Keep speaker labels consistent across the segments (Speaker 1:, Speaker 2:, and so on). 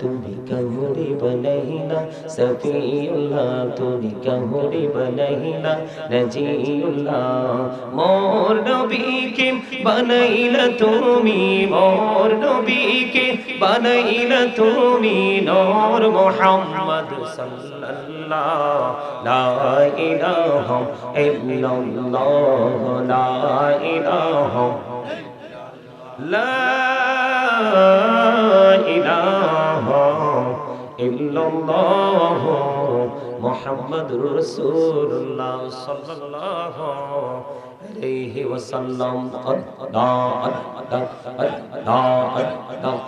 Speaker 1: তুমি কাহুরি বলাইনা সফিউল্লাহ, তুমি কাহুরি বলাইনা নজিউল্লাহ, মোর নবীকে বানাইলা তুমি, মোর নবীকে বানাইলা তুমি, নূর মুহাম্মদ সাল্লাল্লাহ লা ইলাহা ইল্লাল্লাহ লা ইলাহা لا إله إلا الله محمد رسول الله صلى الله عليه وسلم. الله الله الله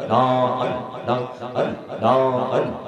Speaker 1: الله الله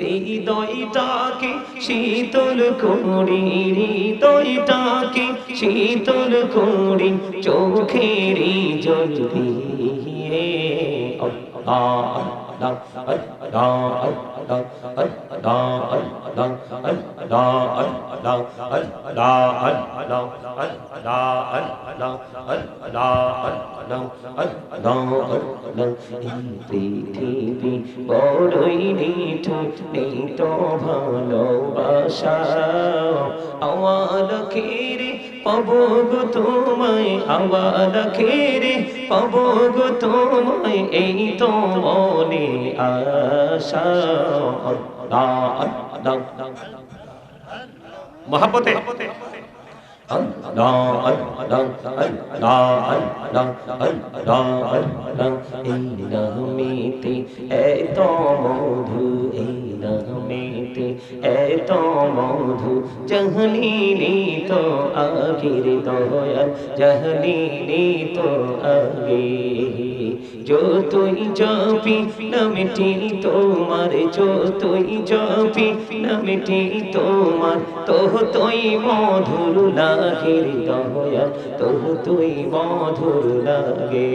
Speaker 1: হৃদয়টাকে শীতল করি হৃদয়টাকে শীতল করি জল দিয়ে পৃথিবী বড়ই নিঠুট নেই তো ভালোবাসা আওয়াল খেরে পাবো গো তোমায় আওয়াল খেরে পাবো গো তোমায় এই তো মনে আশা। মহাপতে এই নামেতে মধু এই নামেতে এত মধু জহলিনি তো আগের দয়াল জহলিনি তো আগে। যতই জপি, নামটি তোমার যতই জপি, নামটি তোমার। তো তুই মধুর লাগে দয়া তো তুই মধুর লাগে।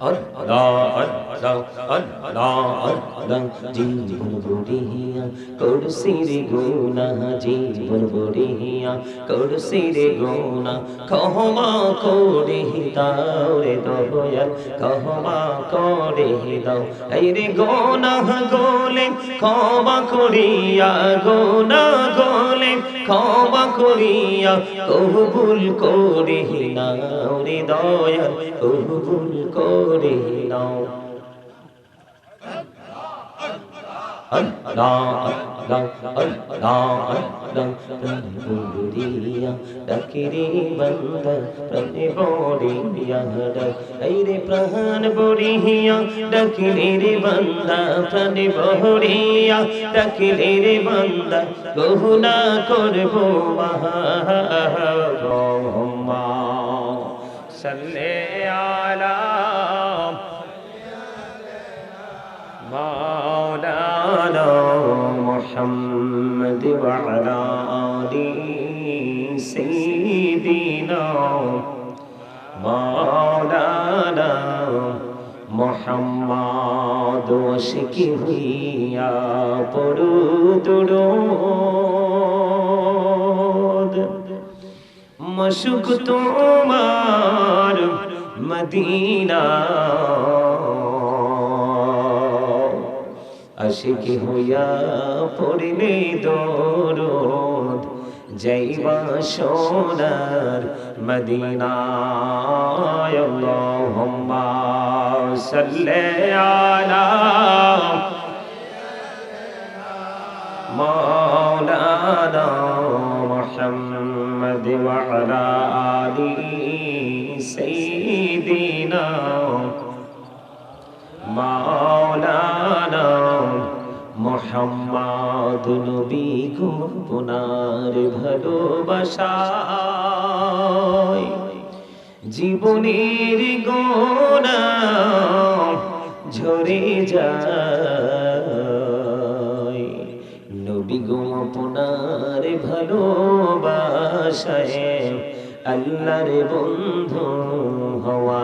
Speaker 1: 嗯嗯嗯嗯 আল্লাহ আল্লাহ জীবন বড়িয়া করছি রে গুনা জীবন বড়িয়া করছি রে গুনা ক্ষমা করে দাও রে দয়াল ক্ষমা করে দাও। এই রে গোনা গোলে, ক্ষমা করিয়া, গোনা গোলে, ক্ষমা করিয়া, কবুল করে নাও দয়াল, কবুল করে নাও Allah, Allah, Allah, Allah, প্রাণবড়িয়া ডাকিরে বন্দা প্রাণ বড়িয়া ডাকিলে রে বান্দা প্রাণ বড়িয়া ডাকিলে রে বান্দা গহুনা করব মহা সাল্লে আলা মা محمد وعلى آل سيدنا مولانا محمد وشكيا برود درود مشک تمار مدینہ আশিকি হইয়া পড়িলে দরদ যাইবা সোনার মদিনায় আল্লাহুম্মা সাল্লি আলা مولانا محمد وعلى آل سيدنا মোহাম্মদ নবী গুনার ভালোবাসায়। জীবনের গোনা ঝরে যায়। নবী গো আপনার ভালোবাসায় আল্লাহর বন্ধু হওয়া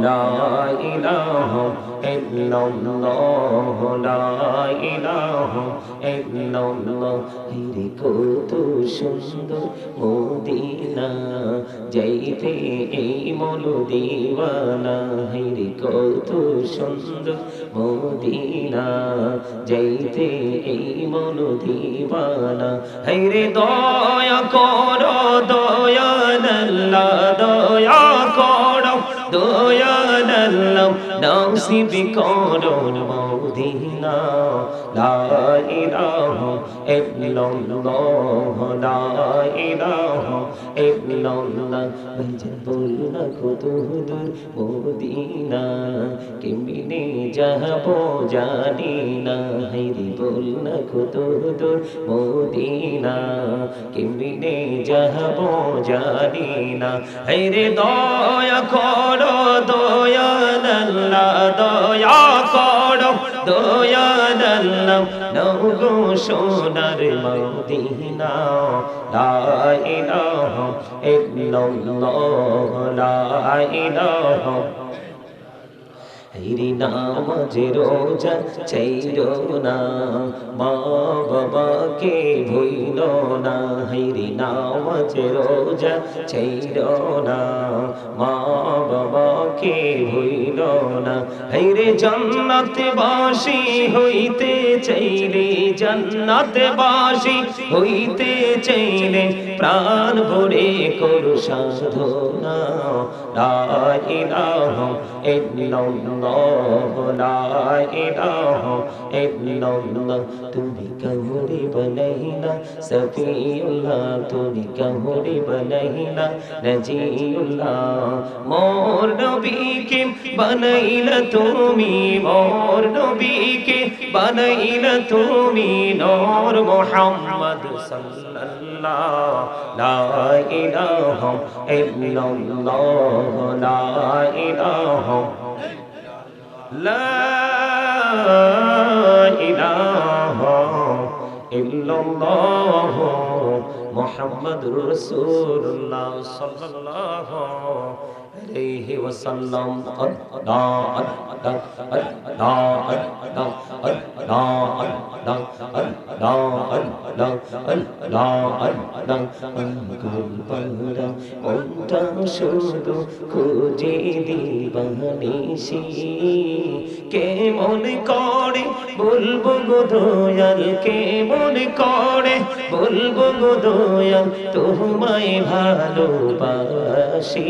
Speaker 1: لا إله إلا الله لا إله إلا الله হিরে কত সুন্দর মদিনা যাইতে এই মন দিওয়ানা হিরে কত সুন্দর মদিনা যাইতে এই মন দিওয়ানা হিরে দয়া করো দয়া নল্লা দয়া করো দয়াল নাসিব করুন মদিনা লা ইলাহা ইল্লাল্লাহ লা ইলাহা ইল্লাল্লাহ ভাইজান বলনা কত দূর মদিনা কেমনে যাব জানি না হাইরে বলনা কত দূর মদিনা কেমনে যাব জানি না হাইরে দয়া করো দয়াল্লাহ দয়া করো দয়াল্লাহ নগো সোনার মদিনা লা ইলাহা ইল্লাল্লাহ লা ইলাহা হরি নামাজ রোজা চাইল না মা বাবাকে ভুইল না হরি নামাজ রোজা চাইল না মা বাবাকে ভুইল না হরে জান্নাত বাসি হইতে চাইলে জান্নাত বাসি হইতে চাইলে প্রাণ ভরে করু সাধনা লা ইলাহা ইল্লাল্লাহ লা ইলাহা ইল্লাল্লাহ তুমি কাহুরি বনাইনা সফিউল্লাহ তুমি কাহুরি বনাইনা নজিউল্লাহ মোর নবীকে বানাইলা তুমি মোর নবীকে বানাইলা তুমি নূর মুহাম্মদ সাল্লাল্লাহ লা ইলাহা ইল্লাল্লাহ, লা ইলাহা لا إله إلا الله محمد رسول الله صلى الله عليه وسلم الله الله الله الله الله দাও দাও দাও দাও দাও কল্পনা মনটা শুধু খুঁজে দিবানিসি কেমন করে বলব গো দয়াল কেমন করে বলব গো দয়াল, তোমায় ভালোবাসি।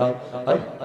Speaker 1: 然哎。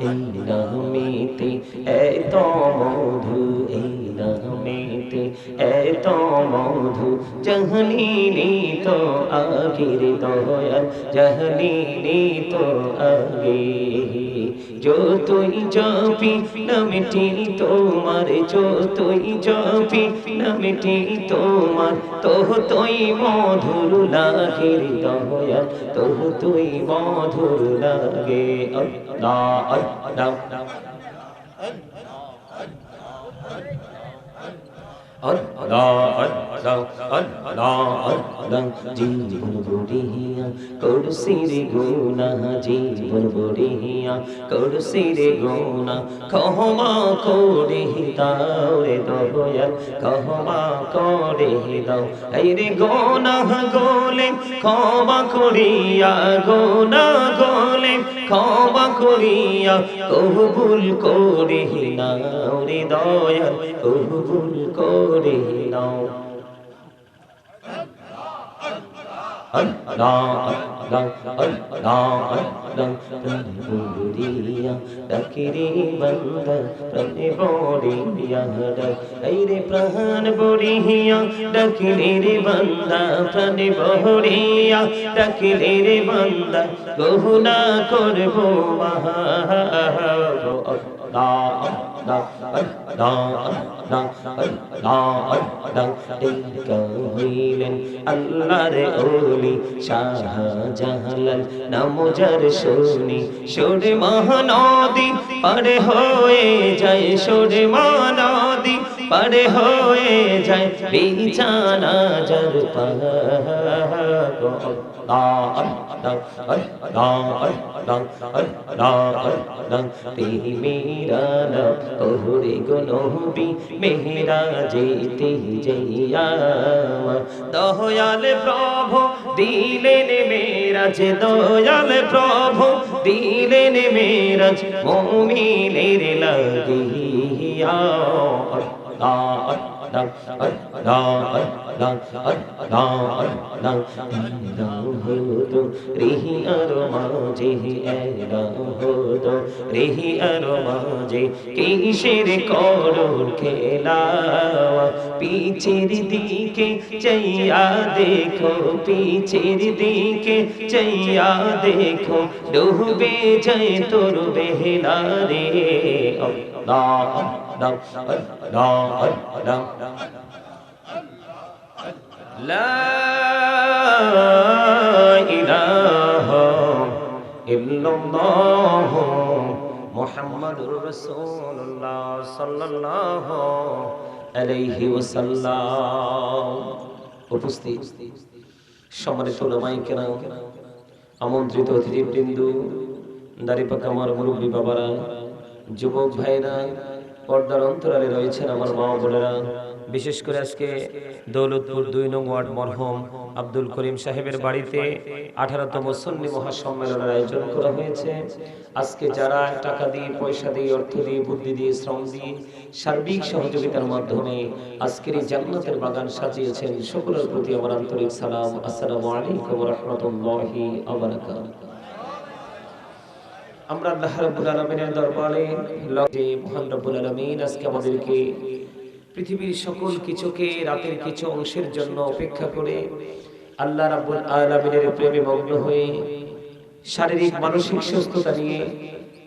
Speaker 1: এই নামেতে এত মধু এই নামেতে এত মধু। জহনীনি তো আগের দয়াল জহনীনি তো আগে। যতই জপি নামটি তোমার, যতই জপি নামটি তোমার তোহ তুই মধুর লাগে দয়া তোহ তুই মধুর লাগে আল্লাহ আল্লাহ। জীবন বড়িয়া করসির গুনা জীবন বড়িয়া করসির গুনা কহমা করে দাও রে দয়াল কহমা করে দাও এই রে গোনা গোলে ক্ষমা করিয়া গোনা গোলে ক্ষমা করিয়া কবুল করে নাও রে দয়াল কবুল করে নাও আল্লাহ আল্লাহ প্রাণে বড়িয়া ডাকিরে বান্দা প্রাণে বড়িয়া ডাক এই রে বান্দা প্রাণে বড়িয়া ডাকিরে রে বান্দা গহনা করব মহা আল্লাহ আল্লাহ আল্লাহ টেকা হইলেন আল্লাহর ওলি শাহজাহালাল নামজার শুনি সুরে মহানদী পারে হয়ে যায় সুরে মহানদী পারে হয়ে যায়, বিছানা জর দয়াল প্রভু দিলেন মেরাজ, দয়াল প্রভু দিলেন মেরাজ, মোমিনের লাগিয়া। হতো রিহি আর মাঝে এরা হতো রিহি আর মাঝে কিসের করুণ খেলা পিছের দিকে চাইয়া দেখো পিছের দিকে চাইয়া দেখো ডুবে যায় তোর বেহলা রে আল্লাহ আল্লাহ আল্লাহ لا إله إلا الله محمد رسول الله صلى الله عليه وسلم উপস্থিত সম্মানিত ওলামাই কেরাম আমন্ত্রিত অতিথিবৃন্দ দাড়িপাকা আমার মুরব্বী বাবারা যুবক ভাইরা পর্দার অন্তরালে রয়েছেন আমার মা বোনেরা। বিশেষ করে আজকে দৌলতপুর দুই নং ওয়ার্ড মরহম আব্দুল করিম সাহেবের বাড়িতে আঠারোতম সন্নি মহাসম্মেলনের আয়োজন করা হয়েছে। আজকে যারা টাকা দিয়ে, পয়সা দিয়ে, অর্থ দিয়ে, বুদ্ধি দিয়ে, শ্রম দিয়ে সার্বিক সহযোগিতার মাধ্যমে আজকের এই জান্নাতের বাগান সাজিয়েছেন, সকলের প্রতি আমার আন্তরিক সালাম। আসসালামু আলাইকুম রহমতুল্লাহি আবরাকাতুহু আমরা আল্লাহ রাব্বুল আলামিনের দরবারে মহান আলামিন আজকে আমাদেরকে পৃথিবীর সকল কিছুকে রাতের কিছু অংশের জন্য অপেক্ষা করে আল্লাহ রাব্বুল আলামিনের প্রেমে মগ্ন হয়ে শারীরিক, মানসিক সুস্থতা নিয়ে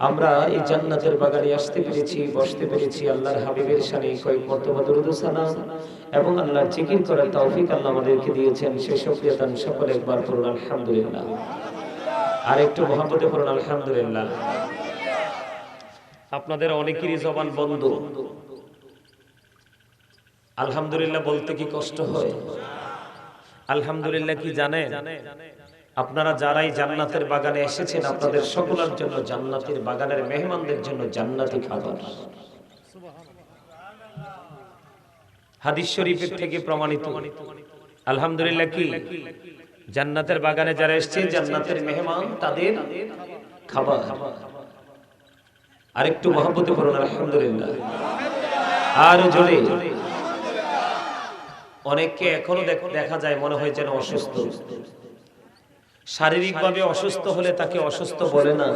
Speaker 1: আমরা এই জান্নাতের বাগানে আসতে পেরেছি, বসতে পেরেছি। আল্লাহর হাবিবের সানে কয়েক মর্তবা দরুদ সালাম এবং আল্লাহর জিকির করার তৌফিক আল্লাহ আমাদেরকে দিয়েছেন। সে শুকরিয়া দান সকলে একবার পড়ুন আলহামদুলিল্লাহ। আর একটু মহাব্বতে পড়ুন, আলহামদুলিল্লাহ। আপনাদের অনেকেরই জবান বন্ধ। আলহামদুলিল্লাহ বলতে কি কষ্ট হয়? আলহামদুলিল্লাহ কি জানে আপনারা যারাই জান্নাতের বাগানে এসেছেন, আপনাদের সকলের জন্য জান্নাতের বাগানের মেহমানদের জন্য জান্নাতি খাবার। হাদিস শরীফের থেকে প্রমাণিত। আলহামদুলিল্লাহ কি? জান্নাতের বাগানে যারা এসছে, জান্নাতের মেহমান, তাদের খাবার। আরেকটু মহব্বতে পড়ুন আলহামদুলিল্লাহ। আর জোরে। অনেককে এখনও দেখা যায়, মনে হয় যেন অসুস্থ। শারীরিকভাবে অসুস্থ হলে তাকে অসুস্থ বলে না।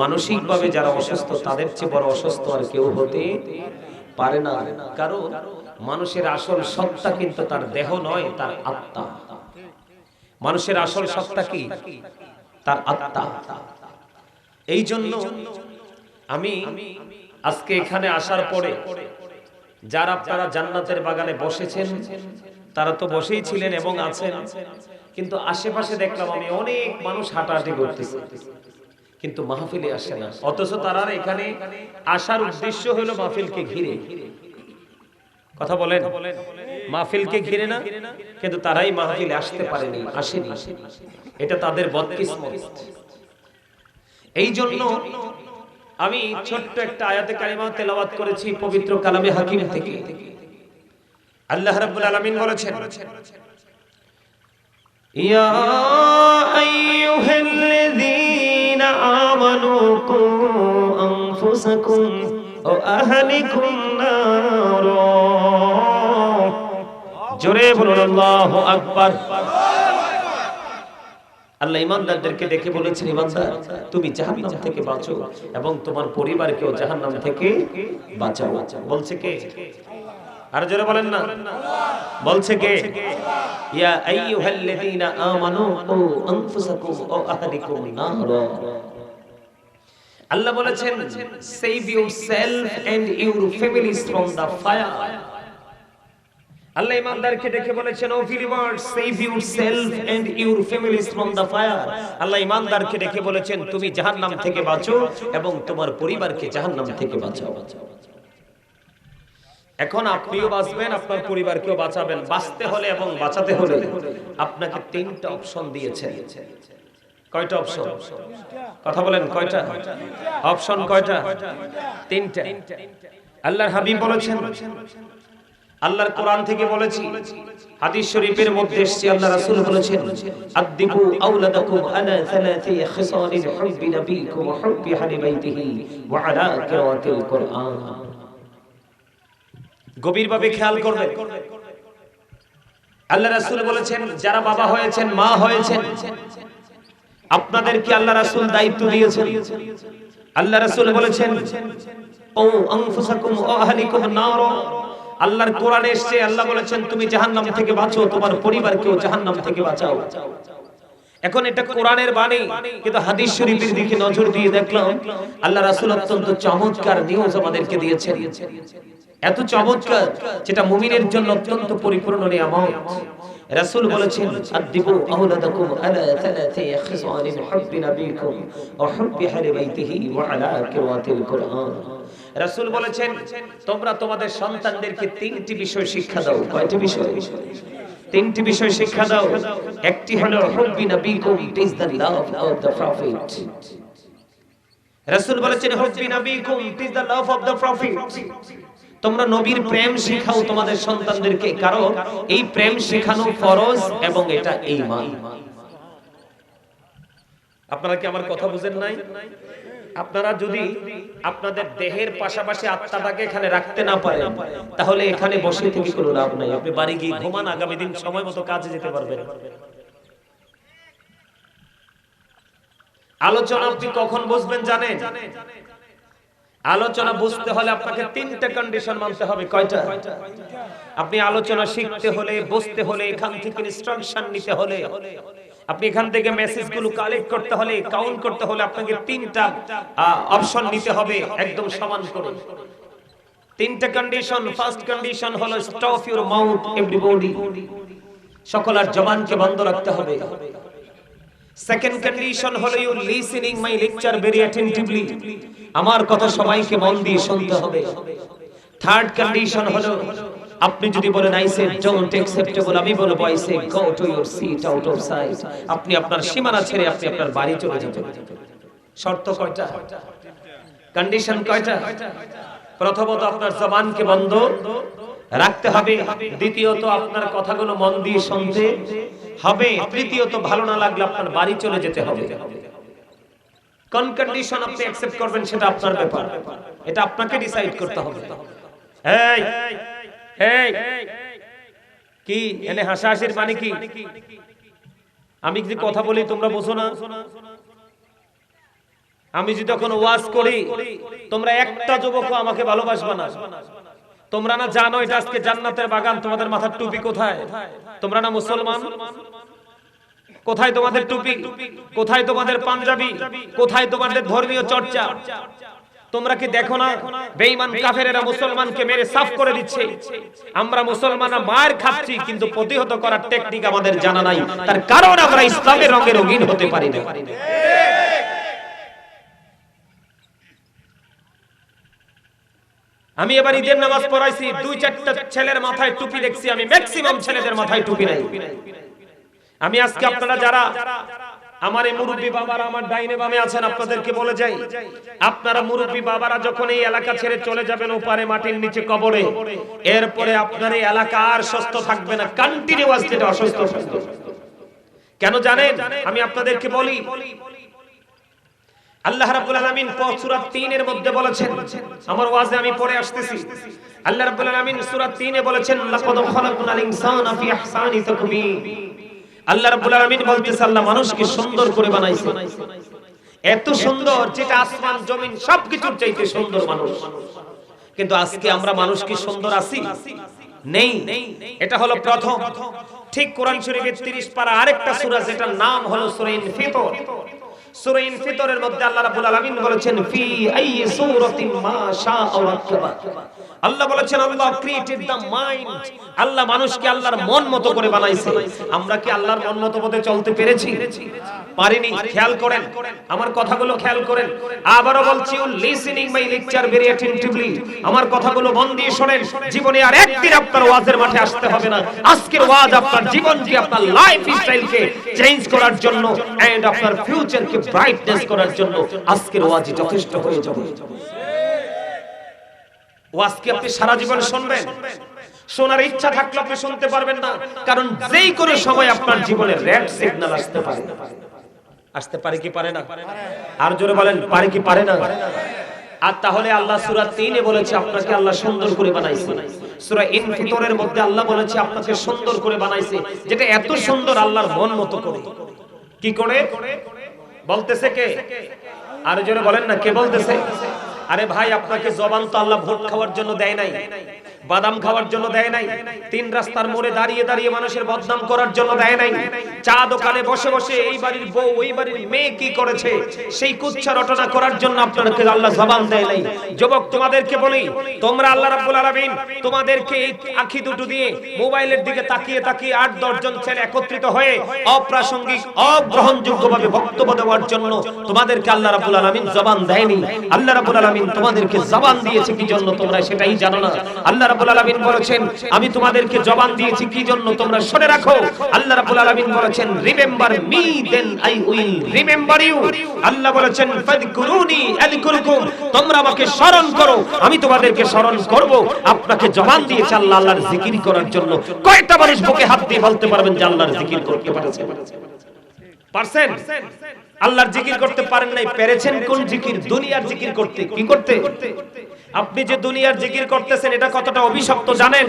Speaker 1: মানসিকভাবে যারা অসুস্থ, তাদের চেয়ে বড় অসুস্থ আর কেউ হতে পারে না। কারণ মানুষের আসল সত্তা কিন্তু তার দেহ নয়, তার আত্মা। মানুষের আসল সত্তা কি? তার আত্মা। এই জন্য আমি আজকে এখানে আসার পরে যারা আপনারা জান্নাতের বাগানে বসেছেন, তারা তো বসেই ছিলেন এবং আছেন। কিন্তু আশেপাশে দেখলাম আমি অনেক মানুষ হাঁটাহাঁটি করতেছে। কিন্তু মাহফিলে আসে না। অথচ তারা এখানে আসার উদ্দেশ্য হলো মাহফিলকে ঘিরে। কথা বলেন? মাহফিলকে ঘিরে না কিন্তু তারাই মাহফিলে আসতে পারেনি আসেনি। এটা তাদের বদকিসমত। এই জন্য আমি ছোট্ট একটা আয়াতে কালিমা তেলাওয়াত করেছি পবিত্র কালামে হাকিম থেকে। আল্লাহ রাব্বুল আলামিন বলেছেন ইয়া আইয়ুহাল্লাযীনা আমানু কু আনফুসাকুম ওয়া আহলিকুম নার। জোরে বলুন, আল্লাহু আকবার। আল্লাহ ইমানদারদেরকে দেখে বলেছেন ইমানদার তুমি জাহান্নাম থেকে বাঁচো এবং তোমার পরিবারকেও জাহান্নাম থেকে বাঁচাও। বলছে কে? আর জোরে বলেন না। বলছে কে? ইয়া আইয়ুহাল্লাযীনা আমানু কু আনফুসাকুম ওয়া আহলিকুম নারা। আল্লাহ বলেছেন save yourself and your families from the fire আল্লাহ ইমানদারকে দেখে বলেছেন O believers save yourself and your families from the fire আল্লাহ ইমানদারকে দেখে বলেছেন, তুমি জাহান্নাম থেকে বাঁচো এবং তোমার পরিবারকে জাহান্নাম থেকে বাঁচাও। এখন আপনিও বাঁচবেন, আপনার পরিবারকেও বাঁচাবেন। বাঁচতে হলে এবং বাঁচাতে হলে আপনাকে তিনটা অপশন দিয়েছে কয়টা অপশন? কথা বলেন, কয়টা? অপশন কয়টা? তিনটা। আল্লাহর হাবিব বলেছেন আল্লাহর কোরআন থেকে বলেছি, হাদিস শরীফের মধ্যে এসেছে, আল্লাহ রাসূল বলেছেন আদিবু আওলাদাকুম আলা সালাতি খিসালিল হুব্বি নবীকুম ওয়া হুব্বি আহলি বাইতিহি ওয়া আলা কিরাতিল কোরআন. গভীরভাবে খেয়াল করবেন। আল্লাহ রাসূল বলেছেন, যারা বাবা হয়েছেন, মা হয়েছেন, আপনাদেরকে আল্লাহ রাসূল দায়িত্ব দিয়েছেন। আল্লাহ রাসূল বলেছেন, ও আনফুসাকুম ওয়া আহলিকুম নার। আল্লাহর কোরআনে এসেছে আল্লাহ বলেছেন, তুমি জাহান্নাম থেকে বাঁচো, তোমার পরিবারকেও জাহান্নাম থেকে বাঁচাও। এখন এটা কোরআনের বাণী, কিন্তু হাদিস শরীফের দিকে নজর দিয়ে দেখলাম, আল্লাহ রাসূল অত্যন্ত চমৎকার নিউজ আমাদেরকে দিয়েছেন। এত চমৎকার যেটা মুমিনের জন্য অত্যন্ত পরিপূর্ণ নিয়ামত। রাসূল বলেছেন আদিবু আওলাদাকুম আলা থালাথি খিসালিন হুব্বি নবীকুম ওয়া হুব্বি আহলি বাইতিহি ওয়া আলা কিরাতিল কোরআন। রাসূল বলেছেন, তোমরা তোমাদের সন্তানদেরকে তিনটি বিষয় শিক্ষা দাও। কয়টি বিষয়? তিনটি বিষয় শিক্ষা দাও। একটি হলো, হুব্বি নবীকুম it is the love of the prophet. রাসূল বলেছেন, হুব্বি নবীকুম it is the love of the prophet. তোমরা নবীর প্রেম শেখাও তোমাদের সন্তানদেরকে, কারণ এই প্রেম শেখানো ফরজ এবং এটা ঈমান। আপনারা কি আমার কথা বুঝেন নাই? আপনারা যদি আপনাদের দেহের পাশাপাশি আত্মাটাকে এখানে রাখতে না পারেন তাহলে এখানে বসে থেকে কোনো লাভ নাই। আপনি বাড়ি গিয়ে ঘুমান আগামী দিন সময় মতো কাজে যেতে পারবেন। আলোচনা আপনি কখন বুঝবেন জানেন? আলোচনা বুঝতে হলে আপনাকে তিনটা কন্ডিশন মানতে হবে। কয়টা? আপনি আলোচনা শিখতে হলে বুঝতে হলে এখান থেকে ইনস্ট্রাকশন নিতে হলে আপনি এখান থেকে মেসেজগুলো কালেক্ট করতে হলে কাউন্ট করতে হলে আপনাকে তিনটা অপশন নিতে হবে, একদম সমান করে। তিনটা কন্ডিশন ফার্স্ট কন্ডিশন হলো স্টপ ইউর মাউথ এভরিবডি সকল আর জবানকে বন্ধ রাখতে হবে। সেকেন্ড কন্ডিশন হলো you listening my lecture very attentively আমার কথা সবাইকে মন দিয়ে শুনতে হবে। থার্ড কন্ডিশন হলো আপনি যদি বলেন, আই সে ডোন্ট অ্যাকসেপ্টেবল আমি বলব, I say go to your seat out of sight আপনি আপনার সীমানা ছেড়ে আপনি আপনার বাড়ি চলে যাবেন। শর্ত কয়টা? কন্ডিশন কয়টা? প্রথমত আপনার জবানকে বন্ধ রাখতে হবে। দ্বিতীয়ত আপনার কথাগুলো মন দিয়ে শুনতে হবে। তৃতীয়ত ভালো না লাগলে আপনার বাড়ি চলে যেতে হবে। কোন কন্ডিশন আপনি অ্যাকসেপ্ট করবেন সেটা আপনার ব্যাপার। এটা আপনাকে ডিসাইড করতে হবে। এই এই কি? এনে হাসাহাসির মানে কি? আমি যদি কথা বলি, তোমরা বোঝো না? আমি যদি তখন ওয়াজ করি, তোমরা একটা যুবক আমাকে ভালোবাসবে না। তোমরা না জানো এটা আজকে জান্নাতের বাগান, তোমাদের মাথার টুপি কোথায়? তোমরা না মুসলমান? কোথায় তোমাদের টুপি? কোথায় তোমাদের পাঞ্জাবি? কোথায় তোমাদের ধর্মীয় চর্চা? তোমরা কি দেখো না? বেঈমান কাফেরেরা মুসলমানকে মেরে সাফ করে দিচ্ছে। আমরা মুসলমানরা মার খাচ্ছি, কিন্তু প্রতিহত করার টেকনিক আমাদের জানা নাই। তার কারণ আমরা ইসলামের রঙে রঙিন হতে পারি না। আমি এবার ঈদের নামাজ পড়াইছি, দুই চারটা ছেলের মাথায় টুপি দেখছি, আমি ম্যাক্সিমাম ছেলেদের মাথায় টুপি নাই। আমি আজকে আপনারা যারা আমার এই মুরব্বী বাবারা আমার ডাইনে বামে আছেন, আপনাদেরকে বলে যাই। আপনারা মুরব্বী বাবারা যখন এই এলাকা ছেড়ে চলে যাবেন, ওপারে মাটির নিচে কবরে, এরপরে আপনার এই এলাকা আর সুস্থ থাকবে না কন্টিনিউয়াস যেটা অসুস্থ। কেন জানেন? আমি আপনাদেরকে বলি, আল্লাহ রাব্বুল আলামিন সূরা 3 এর মধ্যে বলেছেন, আমার ওয়াজে আমি পড়ে আসতেছি। আল্লাহ রাব্বুল আলামিন সূরা 3 এ বলেছেন, লাকাদ খালাকনাল ইনসানা ফি আহসানি তাকবীর। আল্লাহ রাব্বুল আলামিন বলতেছে, আল্লাহ মানুষকে সুন্দর করে বানাইছে। এত সুন্দর যেটা আসমান, জমিন, সবকিছুর চাইতে সুন্দর মানুষ। কিন্তু আজকে আমরা মানুষ কি সুন্দর আছি? নেই। এটা হলো প্রথম। ঠিক কোরআন শরীফের 30 পারা আরেকটা সূরা, যেটার নাম হলো সূরা ইনফিতর। সূরা ইনফিতরের মধ্যে আল্লাহ রাব্বুল আলামিন বলেছেন, ফি সূরাতিন মা আল্লাহ বলেছেন, আল্লাহ ক্রিয়েটেড দ্য মাইন্ড আল্লাহ মানুষকে আল্লাহর মন মতো করে বানাইছে। আমরা কি আল্লাহর মন মতো পথে চলতে পেরেছি? পারিনি, খেয়াল করেন। আমার কথাগুলো খেয়াল করেন। আবারও বলছি listening my lecture very attentively আমার কথাগুলো মন দিয়ে জীবনে আর একদিন আপনার ওয়াজের মাঠে আসতে হবে না। আজকের ওয়াজ আপনার জীবনকে, আপনার লাইফ স্টাইলকে চেঞ্জ করার জন্য এন্ড আপনার ফিউচারকে ব্রাইটনেস করার জন্য আজকের ওয়াজই যথেষ্ট হয়ে যাবে। ওয়াজ কি আপনি সারা জীবন শুনবেন। শোনার ইচ্ছা থাকলে আপনি শুনতে পারবেন না, কারণ যেই কোনো সময় আপনার জীবনে রেড সিগন্যাল আসতে পারে। আসতে পারে কি পারে না? আর জোরে বলেন, পারে কি পারে না? আর তাহলে আল্লাহ সূরা 3 এ বলেছে, আপনাকে আল্লাহ সুন্দর করে বানাইছে। সূরা ইনফিতরের মধ্যে আল্লাহ বলেছে, আপনাকে সুন্দর করে বানাইছে, যেটা এত সুন্দর আল্লাহর মন মতো করে। কি করে? বলতেছে কে? আর জোরে বলেন না, কে বলতেছে? আরে ভাই, আপনাকে জবান তো আল্লাহ ভোট খাওয়ার জন্য দেয় নাই। বাদাম খাওয়ার জন্য দেয় নাই, তিন রাস্তার মোড়ে দাঁড়িয়ে দাঁড়িয়ে মানুষের বদনাম করার জন্য দেয় নাই। চা দোকানে বসে বসে এই বাড়ির বউ ওই বাড়ির মেয়ে কি করেছে? সেই কুচ্ছা রটনা করার জন্য আপনাকে আল্লাহ জবান দেয় নাই। যুবক, তোমাদেরকে বলি, তোমরা আল্লাহ রাব্বুল আলামিন তোমাদেরকে এই আখি দুটো দিয়ে মোবাইলের দিকে তাকিয়ে তাকিয়ে আট দশজন ছেলে একত্রিত হয়ে অপ্রাসঙ্গিক, অগ্রহণযোগ্যভাবে বক্তব্য দেওয়ার জন্য তোমাদেরকে আল্লাহ রাব্বুল আলামিন জবান দেয়নি। আল্লাহ রাব্বুল আলামিন তোমাদেরকে জবান দিয়েছে, কি জন্য তোমরা সেটাই জানো না? আল্লাহ আমি তোমাদেরকে জবান দিয়েছি, কি জন্য? তোমরা শুনে রাখো। আল্লাহ রাব্বুল আলামিন বলেছেন remember me then I will remember you আল্লাহ বলেছেন তোমরা আমাকে স্মরণ করো, আমি তোমাদেরকে স্মরণ করব। আপনাকে জবান দিয়েছে আল্লাহ, আল্লাহর জিকির করার জন্য। কয়টা মানুষ বুকে হাত দিয়ে বলতে পারবেন যে আল্লাহর জিকির করতে পারেছে? পারছেন আল্লাহর জিকির করতে পারেন নাই, পেরেছেন কোন জিকির? দুনিয়ার জিকির করতে। কি করতে? আপনি যে দুনিয়ার জিকির করতেছেন, এটা কতটা অভিশপ্ত জানেন?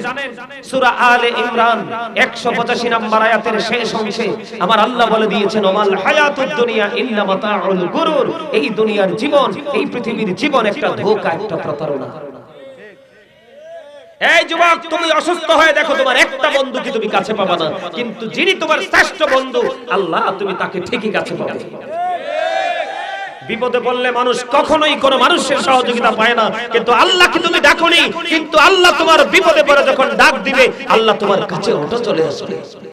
Speaker 1: সূরা আলে ইমরান 185 নম্বর আয়াতের শেষ অংশে আমার আল্লাহ বলে দিয়েছেন, ওমাল হায়াতুদ দুনিয়া ইল্লা মাতাউল গুরুর। এই দুনিয়ার জীবন, এই পৃথিবীর জীবন একটা ধোঁকা, একটা প্রতারণা। এই যুবক, তুমি অসুস্থ হয়ে দেখো তোমার একটা বন্ধু কি তুমি কাছে পাবা না। কিন্তু যিনি তোমার শ্রেষ্ঠ বন্ধু, আল্লাহ তুমি তাকে ঠিকই কাছে পাবে। বিপদে পড়লে মানুষ কখনোই কোনো মানুষের সহযোগিতা পায় না। কিন্তু আল্লাহ কি তুমি ডাকোনি, কিন্তু আল্লাহ তোমার বিপদে পড়ে যখন ডাক দিবে, আল্লাহ তোমার কাছে ওটা চলে আসবে।